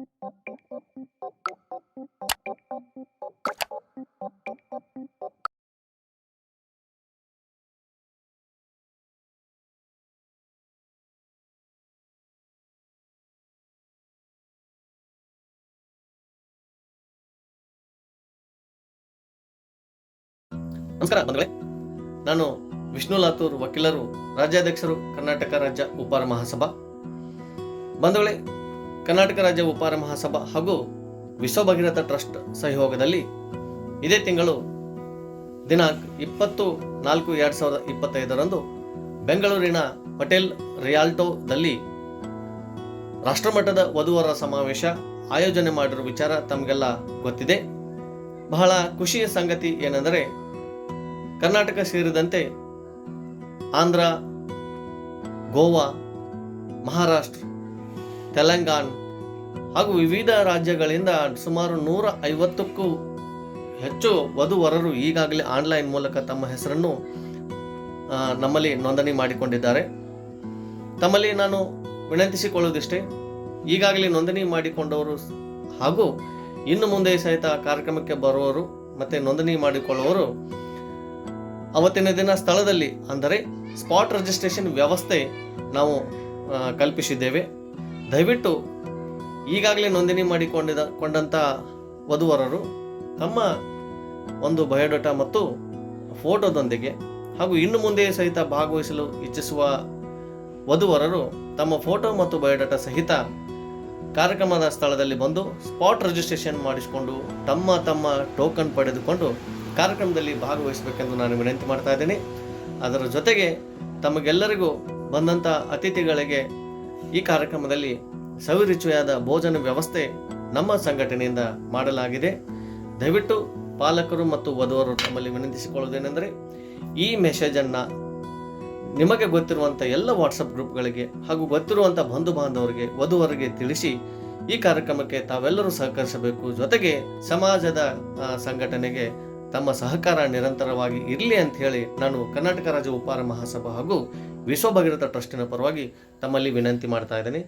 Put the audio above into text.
ನಮಸ್ಕಾರ ಬಂಧುಗಳೇ. ನಾನು ವಿಷ್ಣು ಲಾತೂರ್ ವಕೀಲರು ರಾಜ್ಯಾಧ್ಯಕ್ಷರು ಕರ್ನಾಟಕ ರಾಜ್ಯ ಉಪಾರ ಮಹಾಸಭಾ. ಬಂಧುಗಳೇ ಕರ್ನಾಟಕ ರಾಜ್ಯ ಉಪಾರ ಮಹಾಸಭಾ ಹಾಗೂ ವಿಶ್ವ ಭಗೀರಥ ಟ್ರಸ್ಟ್ ಸಹಯೋಗದಲ್ಲಿ ಇದೇ ತಿಂಗಳು ದಿನಾಂಕ ಇಪ್ಪತ್ತು ನಾಲ್ಕು ಎರಡು ಸಾವಿರದ ಇಪ್ಪತ್ತೈದರಂದು ಬೆಂಗಳೂರಿನ ಪಟೇಲ್ ರಿಯಾಲ್ಟೋದಲ್ಲಿ ರಾಷ್ಟ್ರಮಟ್ಟದ ವಧುವರ ಸಮಾವೇಶ ಆಯೋಜನೆ ಮಾಡಿರುವ ವಿಚಾರ ತಮಗೆಲ್ಲ ಗೊತ್ತಿದೆ. ಬಹಳ ಖುಷಿಯ ಸಂಗತಿ ಏನೆಂದರೆ ಕರ್ನಾಟಕ ಸೇರಿದಂತೆ ಆಂಧ್ರ, ಗೋವಾ, ಮಹಾರಾಷ್ಟ್ರ ತೆಲಂಗಾಣ ಹಾಗೂ ವಿವಿಧ ರಾಜ್ಯಗಳಿಂದ ಸುಮಾರು ನೂರ ಐವತ್ತಕ್ಕೂ ಹೆಚ್ಚು ವಧುವರರು ಈಗಾಗಲೇ ಆನ್ಲೈನ್ ಮೂಲಕ ತಮ್ಮ ಹೆಸರನ್ನು ನಮ್ಮಲ್ಲಿ ನೋಂದಣಿ ಮಾಡಿಕೊಂಡಿದ್ದಾರೆ. ತಮ್ಮಲ್ಲಿ ನಾನು ವಿನಂತಿಸಿಕೊಳ್ಳೋದಿಷ್ಟೇ ಈಗಾಗಲೇ ನೋಂದಣಿ ಮಾಡಿಕೊಂಡವರು ಹಾಗೂ ಇನ್ನು ಮುಂದೆ ಸಹಿತ ಕಾರ್ಯಕ್ರಮಕ್ಕೆ ಬರುವವರು ಮತ್ತು ನೋಂದಣಿ ಮಾಡಿಕೊಳ್ಳುವವರು ಅವತ್ತಿನ ದಿನ ಸ್ಥಳದಲ್ಲಿ ಅಂದರೆ ಸ್ಪಾಟ್ ರಿಜಿಸ್ಟ್ರೇಷನ್ ವ್ಯವಸ್ಥೆ ನಾವು ಕಲ್ಪಿಸಿದ್ದೇವೆ. ದಯವಿಟ್ಟು ಈಗಾಗಲೇ ನೋಂದಣಿ ಮಾಡಿಕೊಂಡಿದ ಕೊಂಡಂಥ ವಧುವರರು ತಮ್ಮ ಒಂದು ಬಯೋಡಾಟಾ ಮತ್ತು ಫೋಟೋದೊಂದಿಗೆ ಹಾಗೂ ಇನ್ನು ಮುಂದೆ ಸಹಿತ ಭಾಗವಹಿಸಲು ಇಚ್ಛಿಸುವ ವಧುವರರು ತಮ್ಮ ಫೋಟೋ ಮತ್ತು ಬಯೋಡಾಟಾ ಸಹಿತ ಕಾರ್ಯಕ್ರಮದ ಸ್ಥಳದಲ್ಲಿ ಬಂದು ಸ್ಪಾಟ್ ರಿಜಿಸ್ಟ್ರೇಷನ್ ಮಾಡಿಸಿಕೊಂಡು ತಮ್ಮ ತಮ್ಮ ಟೋಕನ್ ಪಡೆದುಕೊಂಡು ಕಾರ್ಯಕ್ರಮದಲ್ಲಿ ಭಾಗವಹಿಸಬೇಕೆಂದು ನಾನು ವಿನಂತಿ ಮಾಡ್ತಾ ಇದ್ದೀನಿ. ಅದರ ಜೊತೆಗೆ ತಮಗೆಲ್ಲರಿಗೂ ಬಂದಂಥ ಅತಿಥಿಗಳಿಗೆ ಈ ಕಾರ್ಯಕ್ರಮದಲ್ಲಿ ಸವಿರುಚಿಯಾದ ಭೋಜನ ವ್ಯವಸ್ಥೆ ನಮ್ಮ ಸಂಘಟನೆಯಿಂದ ಮಾಡಲಾಗಿದೆ. ದಯವಿಟ್ಟು ಪಾಲಕರು ಮತ್ತು ವಧುವರು ತಮ್ಮಲ್ಲಿ ವಿನಂತಿಸಿಕೊಳ್ಳುವುದೇನೆಂದರೆ, ಈ ಮೆಸೇಜನ್ನು ನಿಮಗೆ ಗೊತ್ತಿರುವಂಥ ಎಲ್ಲ ವಾಟ್ಸಪ್ ಗ್ರೂಪ್ಗಳಿಗೆ ಹಾಗೂ ಗೊತ್ತಿರುವಂಥ ಬಂಧು ಬಾಂಧವರಿಗೆ ವಧುವರಿಗೆ ತಿಳಿಸಿ ಈ ಕಾರ್ಯಕ್ರಮಕ್ಕೆ ತಾವೆಲ್ಲರೂ ಸಹಕರಿಸಬೇಕು. ಜೊತೆಗೆ ಸಮಾಜದ ಸಂಘಟನೆಗೆ ತಮ್ಮ ಸಹಕಾರ ನಿರಂತರವಾಗಿ ಇರಲಿ ಅಂತ ಹೇಳಿ ನಾನು ಕರ್ನಾಟಕ ರಾಜ್ಯ ಉಪಾರ ಮಹಾಸಭಾ ಹಾಗೂ ವಿಶ್ವ ಭಗೀರಥ ಟ್ರಸ್ಟಿನ ಪರವಾಗಿ ತಮ್ಮಲ್ಲಿ ವಿನಂತಿ ಮಾಡ್ತಾ ಇದ್ದೇನೆ.